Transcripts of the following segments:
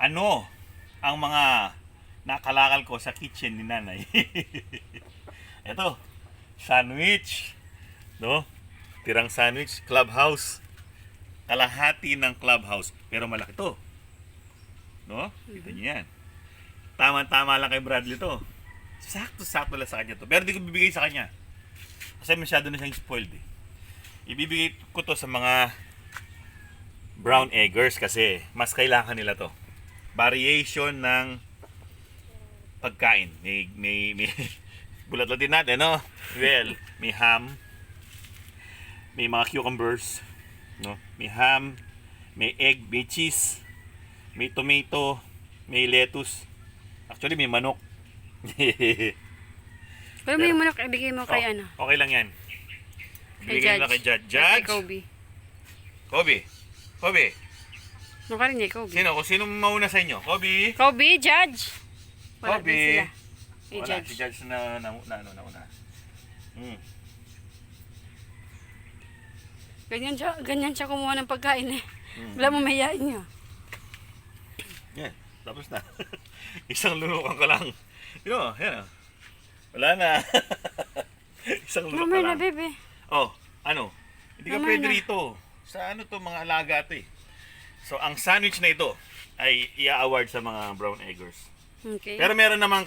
ano ang mga nakalakal ko sa kitchen ni nanay. Ito, sandwich. No? Tirang sandwich, clubhouse. Kalahati ng clubhouse. Pero malaki to. No? Kita niyo yan. Tama-tama lang kay Bradley to. Sakto-sakto lang sa kanya to. Pero di ko bibigay sa kanya. Kasi masyado na siyang spoiled eh. Ibibigay ko to sa mga brown eggers kasi mas kailangan nila to. Variation ng pagkain. May, may, may bulat din natin, no? Well, may ham, may mga cucumbers, no? May ham, may egg, may cheese, may tomato, may lettuce. Actually, may manok. Pero may manok, ibigay mo kay Oh, ano? Okay lang yan. Kay Bigay nila kay Judge. Kay Judge? Kobe. Kobe. Kobe. No, ka rin eh, Kobe. Sino? Kung sino mauna sa inyo? Kobe? Kobe, Judge. Wala Kobe. sila. Eh, Wala, Judge. si Judge na, na, na, ano, na una. Hmm. Ganyan siya, ganyan siya kumuha ng pagkain eh. Hmm. Wala mo mayayain niya. Yan. Tapos na. Isang lunukan ka lang. Yun o, yan o. Wala na. Isang lunukan Mamay ka na, lang. bebe. Oh, ano? Hindi ka Mamay pwede na. rito. Sa ano to mga alaga to eh. So, ang sandwich na ito ay i-award sa mga brown eggers. Okay. Pero meron namang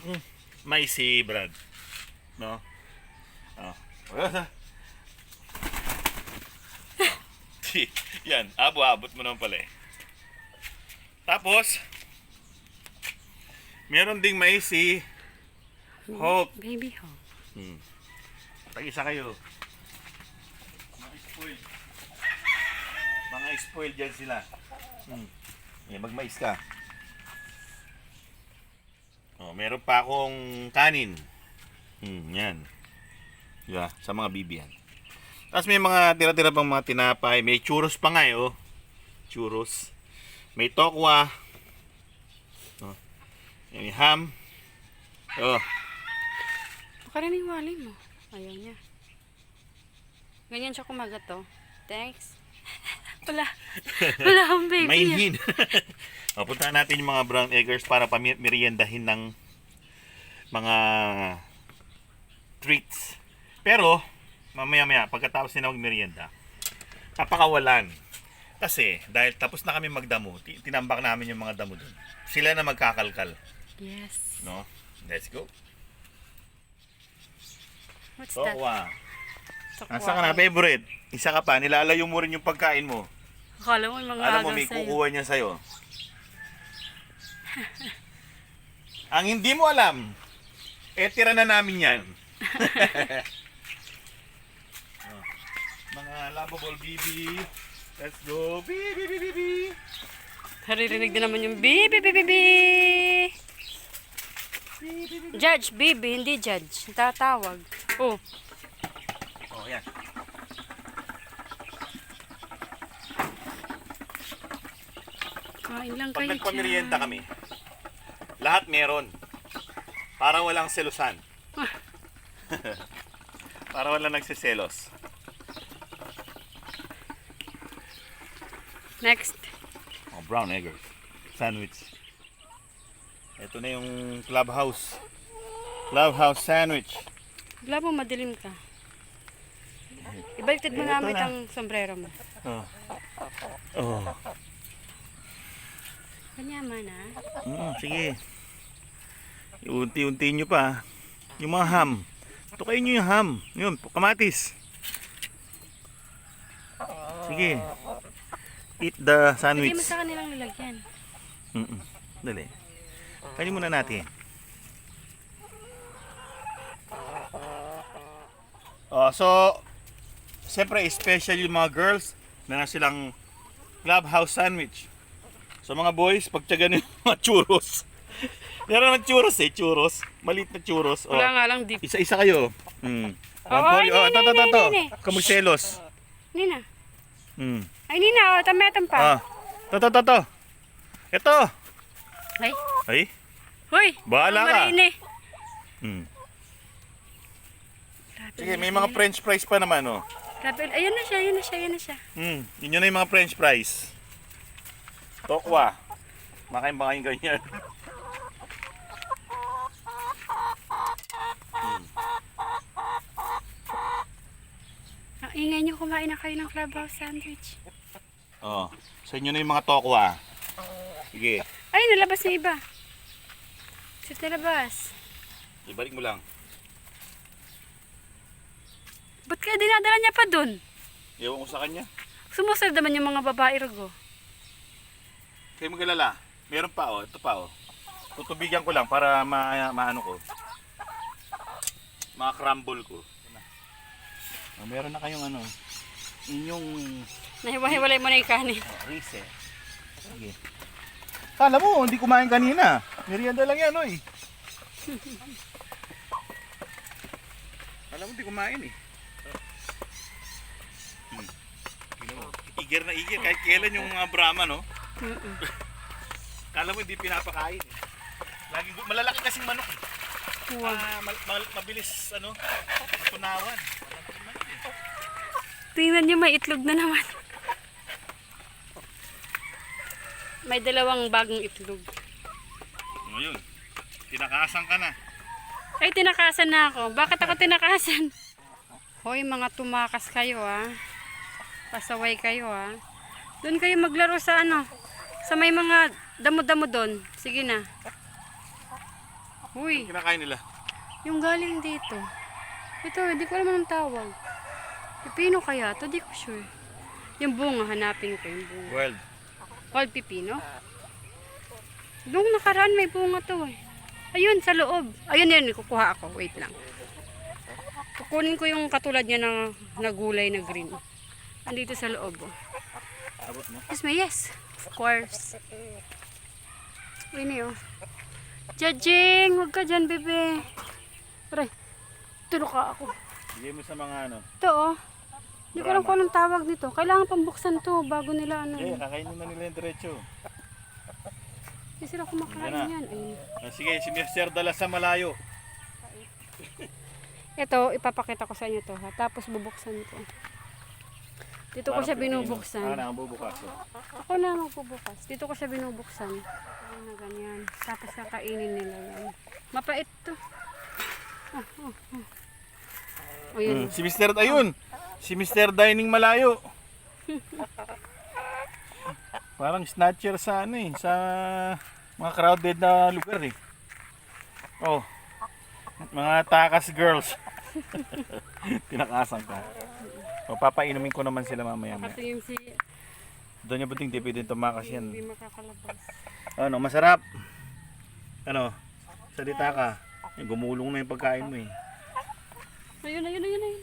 may si Brad. No? Oh. Yan, abo-abot mo naman pala eh. Tapos, meron ding may si Hulk. Baby Hulk. Hmm. Tag-isa kayo. Mga spoiled. Mga spoiled dyan sila. Hmm. Yan, magmais ka. Oh, meron pa akong kanin. Hmm, yan. Diba? Sa mga bibi yan. Tapos may mga tira-tira pang mga tinapay. May churros pa nga eh, oh. Churros. May tokwa. Oh. May ham. Oh. Baka rin yung mo. Ayaw niya. Ganyan siya kumagat to. Thanks. Wala. Wala akong baby May niya. hin. o, puntahan natin yung mga brown eggers para pamiriendahin ng mga treats. Pero, mamaya-maya, pagkatapos nila magmerienda, kapakawalan. Kasi, dahil tapos na kami magdamo, ti- tinambak namin yung mga damo dun. Sila na magkakalkal. Yes. No? Let's go. What's So, that? Wow. Tokwa. Asa ka na, favorite? Isa ka pa, nilalayo mo rin yung pagkain mo. Akala mo yung mga Alam mo, may sa'yo. kukuha niya sa'yo. Ang hindi mo alam, eh tira na namin yan. Oh, Mga lovable BB. Let's go. Bibi, bibi, bibi. Naririnig din naman yung bibi, bibi, bibi. Judge, bibi, hindi judge. Tatawag. Oh, yan. kain lang Pag kayo nagpamerienda kami, lahat meron. Para walang selusan. Para walang nagsiselos. Next. Oh, brown egger. Sandwich. Ito na yung clubhouse. Clubhouse sandwich. Wala mo, madilim ka. Ibaliktad mo Eh, nga ito gamit na. ang sombrero mo. Oh. Oh. Kanyaman ah. Mm, sige. Unti-unti nyo pa. Yung mga ham. Tukayin nyo yung ham. Yun, kamatis. Sige. Eat the sandwich. mo sa kanilang lalagyan. Mm-mm. Dali. Kainin muna natin. Oh, so, siyempre, special yung mga girls na silang clubhouse sandwich. So, mga boys, pagtyagan yung mga churros. Meron naman churros eh, churros. Maliit na churros. Oh, Wala nga lang deep. isa-isa kayo. For you. ay, Oh, ito, ito, ito. Kamuselos. Nina. Hmm. Ay, Nina, oh, tametan pa. Ah. Ito, ito, ito, ito. Ito. Ay, Ay. hoy. Bahala ka. marine. Grabe Sige, na may mga french fries pa naman, oh. Grabe, ayun na siya, ayun na siya, ayun na siya. Hmm, yun na yung mga french fries. Tokwa. Makain ba kayong ganyan? Ang ingay niyo kumain na kayo ng clubhouse sandwich. Oh, sa inyo na yung mga tokwa. Sige, Ay, nalabas na iba. Sit nalabas. ibalik mo lang. Ba't kaya dinadala niya pa dun? Ewan ko sa kanya. Sumusunod naman yung mga babae rugo. Kayo magalala. Meron pa oh, ito pa oh. Tutubigan ko lang para ma maano ko. Ma-crumble ko. Oh, meron na kayong ano. Inyong Nahiwa-hiwalay mo na yung kanin. oh, reset. Sige. Kala mo, hindi kumain kanina. Merienda lang yan, oy. Kala mo, hindi kumain eh. Hmm. Iger na iger. Kahit kailan yung mga Brahma, no? Mm-mm. Kala mo hindi pinapakain eh. Lagi malalaki kasing manok eh. Wow. Ah, mal- mal- mabilis ano, matunawan. Tingnan niyo, may itlog na naman. May dalawang bagong itlog. Ngayon, tinakasan ka na. Ay, tinakasan na ako. Bakit ako tinakasan? Hoy, mga tumakas kayo, ha? Pasaway kayo, ha? Doon kayo maglaro sa ano? Sa may mga damo-damo doon. Sige na. Uy, Kinakain nila. yung galing dito. Ito, hindi ko alam anong tawag. Pipino kaya? Ito, di ko sure. Yung bunga, hanapin ko yung bunga. Wild. Wild pipino? Nung nakaraan may bunga to eh. Ayun, sa loob. Ayun yun, kukuha ako. Wait lang. Kukunin ko yung katulad niya na, na gulay na green. Andito sa loob. Oh. Abot mo. Yes, may yes. Of course. Ayun na yun. Judging! Huwag ka dyan, bebe. Aray. Tulog ka ako. Bigay mo sa mga ano. Ito oh. Hindi ko alam kung anong tawag nito. Kailangan pang buksan to bago nila ano. Eh, kakainin na nila yung diretso. Hindi sila kumakain Yan na. yan. Ayun. Ah, sige, si Mr. Dala sa malayo. Ito, ipapakita ko sa inyo to ha. Tapos bubuksan ko. Dito ko siya binubuksan. Ah, nakabubukas. Ako na magbubukas. Dito ko siya binubuksan. Ayan na ganyan. Tapos kakainin nila yan. Mapait to. Oh, oh, oh. O yun. Si Mr. Ayun. Si Mr. Dining Malayo. Parang snatcher sa ano eh, sa mga crowded na lugar eh. Oh. Mga takas girls. Tinakasan ka. O, papainumin ko naman sila mamaya. maya. Kasi yung si Doon niya buting tipi din tumakas hindi yan. makakalabas. Ano, masarap. Ano, salita ka. Eh, gumulong na yung pagkain mo eh. Ayun, ayun, ayun, ayun.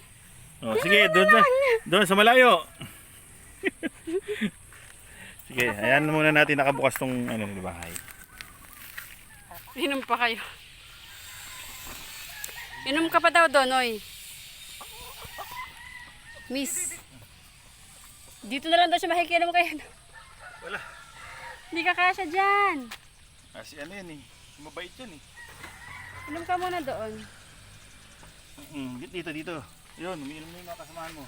Oh, sige, doon sa, doon sa malayo. sige, ayan muna natin nakabukas tong ano, di ba? Hay. Inom pa kayo. Inom ka pa daw doon, oy. Miss. Dito na lang daw siya makikialam kayo. Wala. Hindi ka kasya dyan. Kasi ano yan eh. Mabait yan eh. Inom ka muna doon. Mm, dito, dito. Yun, umiinom na yung mga kasamahan mo.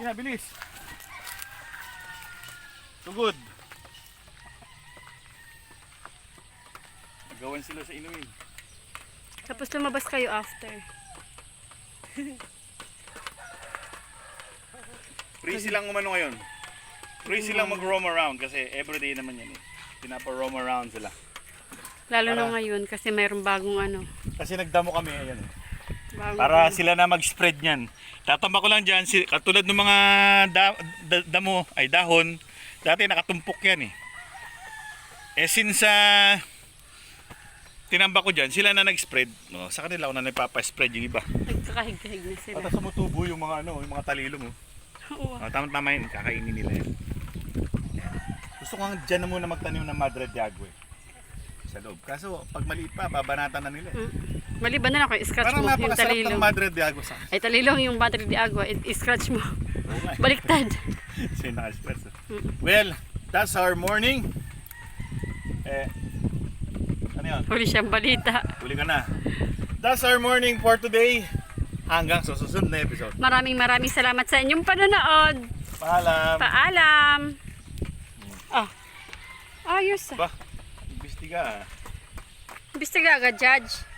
Yan, bilis. Tugod. Nagawan sila sa inumin. Tapos lumabas kayo after. Free silang umano ngayon. Free silang mag-roam around kasi everyday naman yan eh. Pinapa-roam around sila. Lalo na Para- ngayon kasi mayroong bagong ano. Kasi nagdamo kami, ayan eh. Bagong Para sila na mag-spread niyan. Tatamba ko lang dyan, si, katulad ng mga da, da- damo, ay dahon, dati nakatumpok yan eh. Eh since sa tinamba ko dyan, sila na nag-spread. No, sa kanila ako na nagpapa-spread yung iba. Nagkakahig-hig na sila. At sumutubo yung mga ano, yung mga talilong. Oh. Oo. Oh, tama-tama yun, kakainin nila yan. Gusto ko nga dyan na muna magtanim ng Madre de Agua eh. Sa loob. Kaso pag maliit pa, babanatan na nila. eh. Mm. Maliban na lang kung scratch Parang mo yung napakasarap ng talilong. Madre de Agua sa Ay talilong yung battery di agua. I-scratch mo. Nga eh. Baliktad. Yung naka-espresso. Well, that's our morning. Eh, yun? Huli siyang balita. Huli ka na. That's our morning for today. Hanggang sa susunod na episode. Maraming maraming salamat sa inyong panonood. Paalam. Paalam. Ah. Ayos ah. Ba, Imbestiga. Imbestiga agad, Judge.